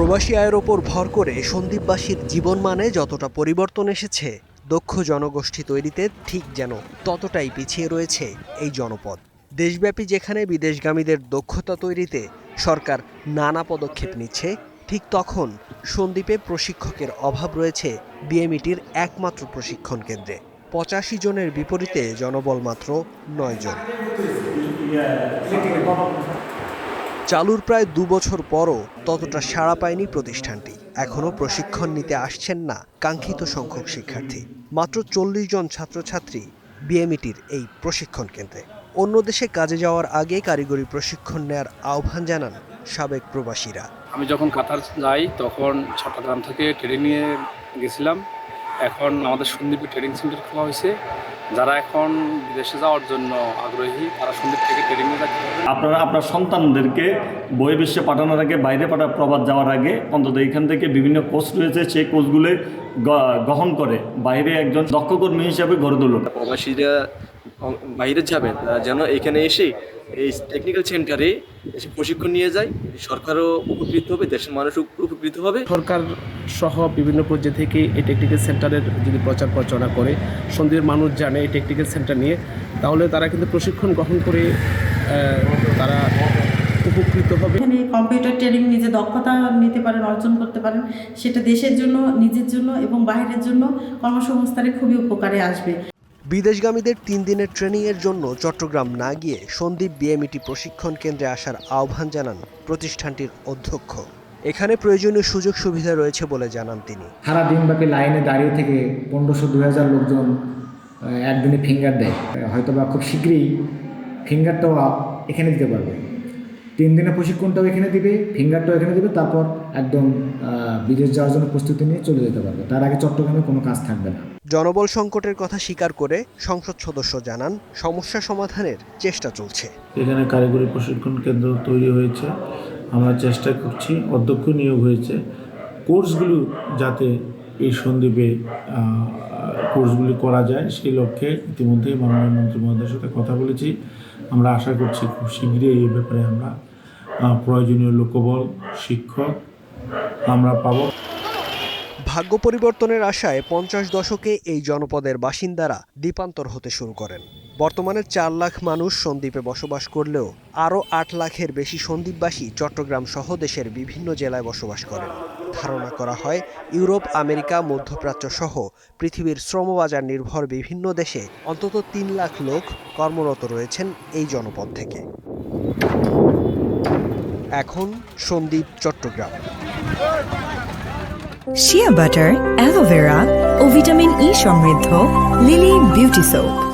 প্রবাসী আয়ের ওপর ভর করে সন্দীপবাসীর জীবনমানে যতটা পরিবর্তন এসেছে, দক্ষ জনগোষ্ঠী তৈরিতে ঠিক যেন ততটাই পিছিয়ে রয়েছে এই জনপদ। দেশব্যাপী যেখানে বিদেশগামীদের দক্ষতা তৈরিতে সরকার নানা পদক্ষেপ নিচ্ছে, ঠিক তখন সন্দ্বীপে প্রশিক্ষকের অভাব রয়েছে বিএমইটির একমাত্র প্রশিক্ষণ কেন্দ্রে। পঁচাশি জনের বিপরীতে জনবল মাত্র নয় জন। চালুর প্রায় দু বছর পরও ততটা সাড়া পায়নি প্রতিষ্ঠানটি। এখনও প্রশিক্ষণ নিতে আসছেন না কাঙ্ক্ষিত সংখ্যক শিক্ষার্থী। মাত্র চল্লিশ জন ছাত্রছাত্রী বিএমইটির এই প্রশিক্ষণ কেন্দ্রে। অন্য দেশে কাজে যাওয়ার আগে কারিগরি প্রশিক্ষণ নেয়ার আহ্বান জানান সাবেক প্রবাসীরা। আমি যখন কাতার যাই, তখন চট্টগ্রাম থেকে ট্রেনিং নিয়ে গেছিলাম। এখন আমাদের সন্দীপ ট্রেনিং সেন্টার খোলা হয়েছে। যারা এখন বিদেশে যাওয়ার জন্য আগ্রহী তারা সন্দীপ থেকে ট্রেনিং যাচ্ছে আপনারা আপনার সন্তানদেরকে বই বহির্বিশ্বে পাঠানোর আগে বাইরে পাঠা প্রবাদ যাওয়ার আগে অন্তত এখান থেকে বিভিন্ন কোর্স রয়েছে সেই কোর্সগুলো গ্রহণ করে। বাইরে একজন দক্ষ কর্মী হিসাবে গড়ে তুলুন। প্রবাসীরা বাইরে যাবেন তারা যেন এখানে এসে এই টেকনিক্যাল সেন্টারে এসে প্রশিক্ষণ নিয়ে যায়। সরকারও উপকৃত হবে দেশের মানুষও উপকৃত হবে। সরকার সহ বিভিন্ন পর্যায় থেকে এই টেকনিক্যাল সেন্টারের যদি প্রচার প্রচারণা করে সন্ধ্যের মানুষ জানে এই টেকনিক্যাল সেন্টার নিয়ে তাহলে তারা কিন্তু প্রশিক্ষণ গ্রহণ করে তারা উপকৃত হবে। এখানে কম্পিউটার ট্রেনিং নিজে দক্ষতা নিতে পারেন অর্জন করতে পারেন সেটা দেশের জন্য নিজের জন্য এবং বাইরের জন্য কর্মসংস্থানে খুবই উপকারে আসবে। বিদেশগামীদের তিন দিনের ট্রেনিংয়ের জন্য চট্টগ্রাম না গিয়ে সন্দীপ বিএমইটি প্রশিক্ষণ কেন্দ্রে আসার আহ্বান জানান প্রতিষ্ঠানটির অধ্যক্ষ। এখানে প্রয়োজনীয় সুযোগ সুবিধা রয়েছে বলে জানান তিনি। সারা দিনব্যাপী লাইনে দাঁড়িয়ে থেকে পনেরোশো দু হাজার লোকজন একদিনে ফিঙ্গার দেয়। হয়তো বা খুব শীঘ্রই ফিঙ্গারটাও এখানে দিতে পারবে। তিন দিনের প্রশিক্ষণটাও এখানে দিবে ফিঙ্গারটাও এখানে দিবে তারপর একদম বিদেশ যাওয়ার জন্য প্রস্তুতি নিয়ে চলে যেতে পারবে। তার আগে চট্টগ্রামে কোনো কাজ থাকবে না। জনবল সংকটের কথা স্বীকার করে সংসদ সদস্য জানান সমস্যা সমাধানের চেষ্টা চলছে। এখানে কারিগরি প্রশিক্ষণ কেন্দ্র তৈরি হয়েছে। আমরা চেষ্টা করছি অধ্যক্ষ নিয়োগ হয়েছে। কোর্সগুলো যাতে এই সন্দীপে কোর্সগুলি করা যায় সেই লক্ষ্যে ইতিমধ্যেই মাননীয় মন্ত্রী মহোদয়ের সাথে কথা বলেছি। আমরা আশা করছি খুব শীঘ্রই এই ব্যাপারে আমরা প্রয়োজনীয় লোকবল, শিক্ষক আমরা পাব। ভাগ্য পরিবর্তনের আশায় পঞ্চাশ দশকে এই জনপদের বাসিন্দারা দ্বীপান্তর হতে শুরু করেন। বর্তমানে চার লাখ মানুষ সন্দ্বীপে বসবাস করলেও আরও আট লাখের বেশি সন্দ্বীপবাসী চট্টগ্রাম সহ দেশের বিভিন্ন জেলায় বসবাস করেন। ধারণা করা হয়, ইউরোপ, আমেরিকা, মধ্যপ্রাচ্য সহ পৃথিবীর শ্রমবাজার নির্ভর বিভিন্ন দেশে অন্তত তিন লাখ লোক কর্মরত রয়েছেন এই জনপদ থেকে। এখন Sandwip, Chittagong. Shea butter aloe vera vitamin E সমৃদ্ধ লিলি বিউটি সোপ